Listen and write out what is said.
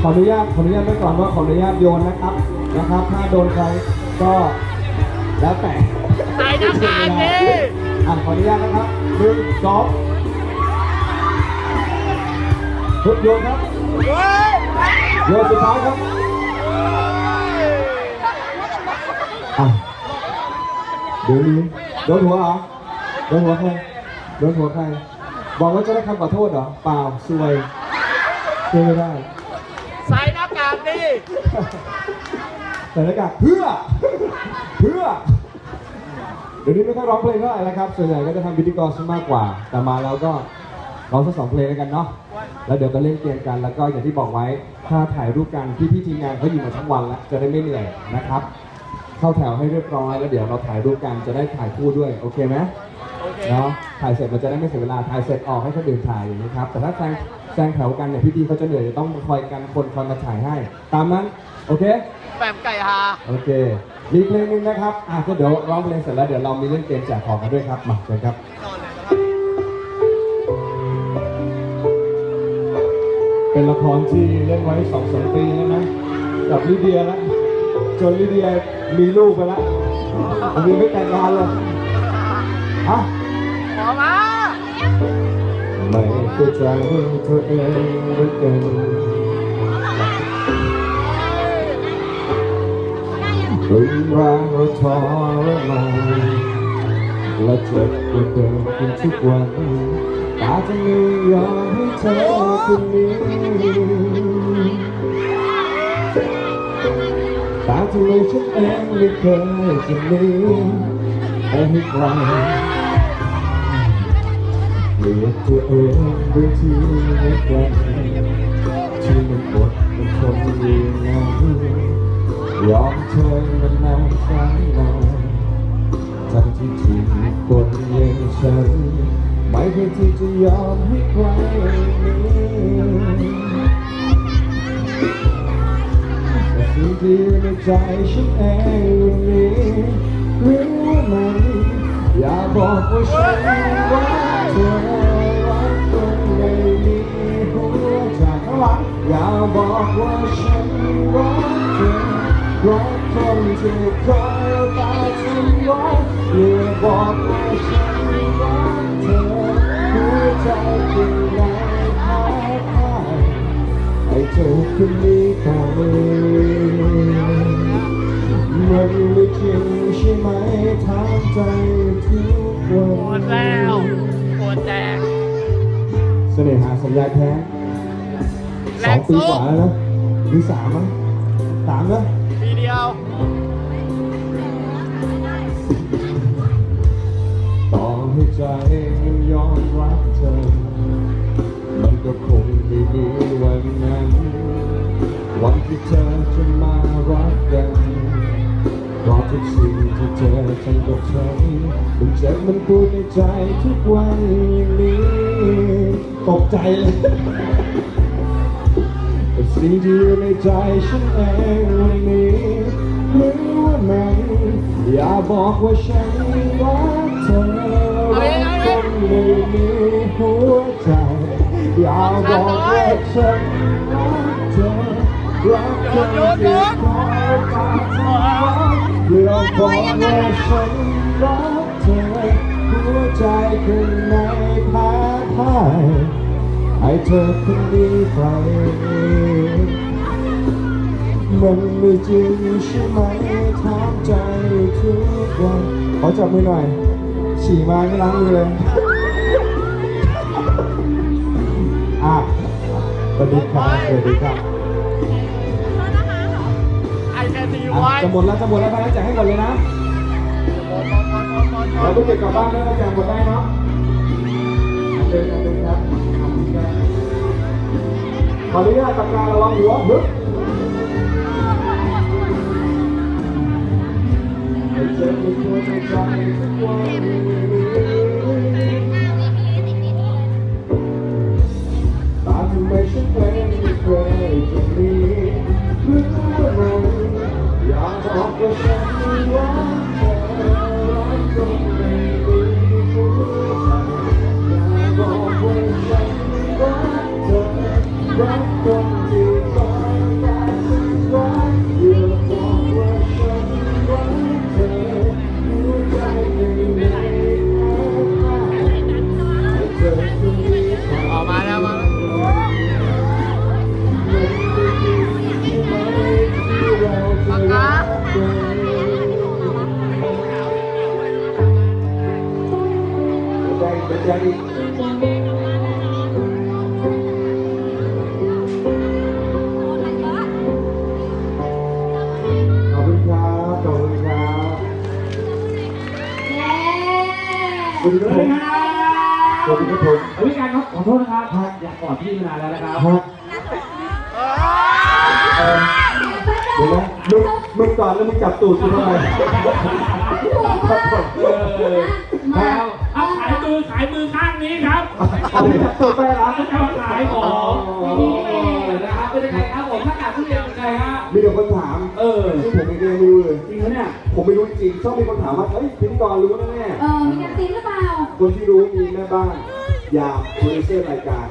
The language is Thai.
ขออนุญาตขออนุญาตไว้ก่อนว่าขออนุญาตโยนนะครับนะครับ ถ้าโดนใครก็แล้วแต่ใส่หน้ากากดิอะขออนุญาตนะครับหนึ่งสองทุกโยนครับเฮ้ยโยนสุดท้ายครับอะเดี๋ยวนี้โดนหัวเหรอโดนหัวใครโดนหัวใครบอกว่าจะได้คำขอโทษเหรอเปล่าซวยช่วยไม่ได้ ใส่หน้ากากดิใส่หน้ากากเพื่อ เพื่อ เดี๋ยวนี้ไม่ค่อยร้องเพลงเท่าไหร่แล้วครับ ส่วนใหญ่ก็จะทำพิธีกรซะมากกว่า แต่มาแล้วก็ร้องสักสองเพลงแล้วกันเนาะ แล้วเดี๋ยวก็เล่นเกมกัน แล้วก็อย่างที่บอกไว้ ถ้าถ่ายรูปกันพี่พี่ๆทีมงานเขาอยู่มาทั้งวันแล้ว จะได้ไม่เหนื่อยนะครับ เข้าแถวให้เรียบร้อยแล้วเดี๋ยวเราถ่ายรูปกันจะได้ถ่ายคู่ด้วย โอเคไหมโอเคเนาะ ถ่ายเสร็จมันจะได้ไม่เสียเวลา ถ่ายเสร็จออกให้คนอื่นถ่ายอย่างนี้ครับ แต่ถ้าแซง แซงแถวกันเนี่ยพี่ๆเขาจะเหนื่อยจะต้องคอยกันคนคอยมาถ่ายให้ ตามนั้น โอเคแปมไก่ฮาโอเค มีเพลงหนึงนะครับ อะก็เดี๋ยวร้องเพลงเสร็จแล้วเดี๋ยวเรามีเล่นเกมแจกของกันด้วยครับ มาเชิญครับ นอนเลยนะครับ เป็นละครที่เล่นไว้สองสามปีแล้วนะกับลิเดียแล้วจนลิเดียมีลูกไปแล้วผมยังไม่แต่งงานเลยอะหมอมา ไม่เข้าใจตัวเองเหลือเกินรุนแรงและทรมานและเจ็บกว่าเดิมขึ้นทุกวันตาจะไม่ยอมให้เธอคนนี้ตาทำไมฉันเองไม่เคยจะหนีไปให้ไกล เลียดตัวเองด้วยที่ไม่แกล้งที่มันอดมันทนอยู่นั้นยอมเธอมันนานแสนนานทั้งที่ถูกคนอย่างฉัน ไม่เคยที่จะยอมให้ใครหนีแต่สิ่งที่ในใจฉันเอง ฉันรักเธอรักคนที่คอยเอาตาฉันไว้อย่าบอกว่าฉันรักเธอหัวใจข้างในหายไปให้เธอคนนี้ไปมันไม่จริงใช่ไหมถามใจทุกวัหมนดแล้วปวดแตกเสน่หาสัญญาแท้สองปีกว่าแล้วนะ หรือสามมั้งสามนะทีเดียวต่อให้ใจมันยอมรับเธอ มันก็คงไม่มีวันนั้น วันที่เธอจะมารักกันเพราะทุกสิ่งที่เจอฉันกับฉันมันเจ็บมันปวดในใจทุกวันอย่างนี้ตกใจเลยแต่ สิ่งที่อยู่ในใจฉันเองวันนี้รู้ว่ามันอย่าบอกว่าฉันรักเธอรักคนไม่มีหัวใจอย่าบอกว่าฉันรักเธอรักคนที่คอยตามเธออย่าบอกว่าฉันรักเธอหัวใจข้างในแพ้พ่าย ให้เธอคนดีไปมันไม่จริงใช่ไหมถามใจทุกวันขอจับมือหน่อย ฉี่มาไม่ล้างมือเลย อะสวัสดีครับสวัสดีครับไอแค่ตีอะไว้จะหมดแล้วจะหมดแล้วไปแล้วแจกให้หมดเลยนะเราต้องเก็บกลับบ้านด้วแจกหมดได้เนาะ อะเชิญครับ วัสดีสควัรับสผดีมครับสวัสดีครับผมเฮ้ยพี่การครับขอโทษนะครับอยากกอดพี่มานานแล้วนะครับฮะเออเดี๋ยวนะมึงมึงก่อนแล้วมึงจับตูดกูทำไมเออแล้วเอาขายมือขายมือข้างนี้ครับเอาไปจับตูดไปเหรอเขาจะมาขายของนี่นะครับเป็นยังไงครับผมถ้าการทุเรียนเป็นไงฮะมีแต่คนถามเออซึ่งผมเองก็ยังไม่รู้เลย จริงเหรอเนี่ยผมไม่รู้จริงชอบมีคนถามว่าเฮ้ยพิธีกรรู้แน่เออมีการซีนหรือเปล่าๆ คนที่รู้มีแม่บ้าน ยามโปรดิวเซอร์รายการ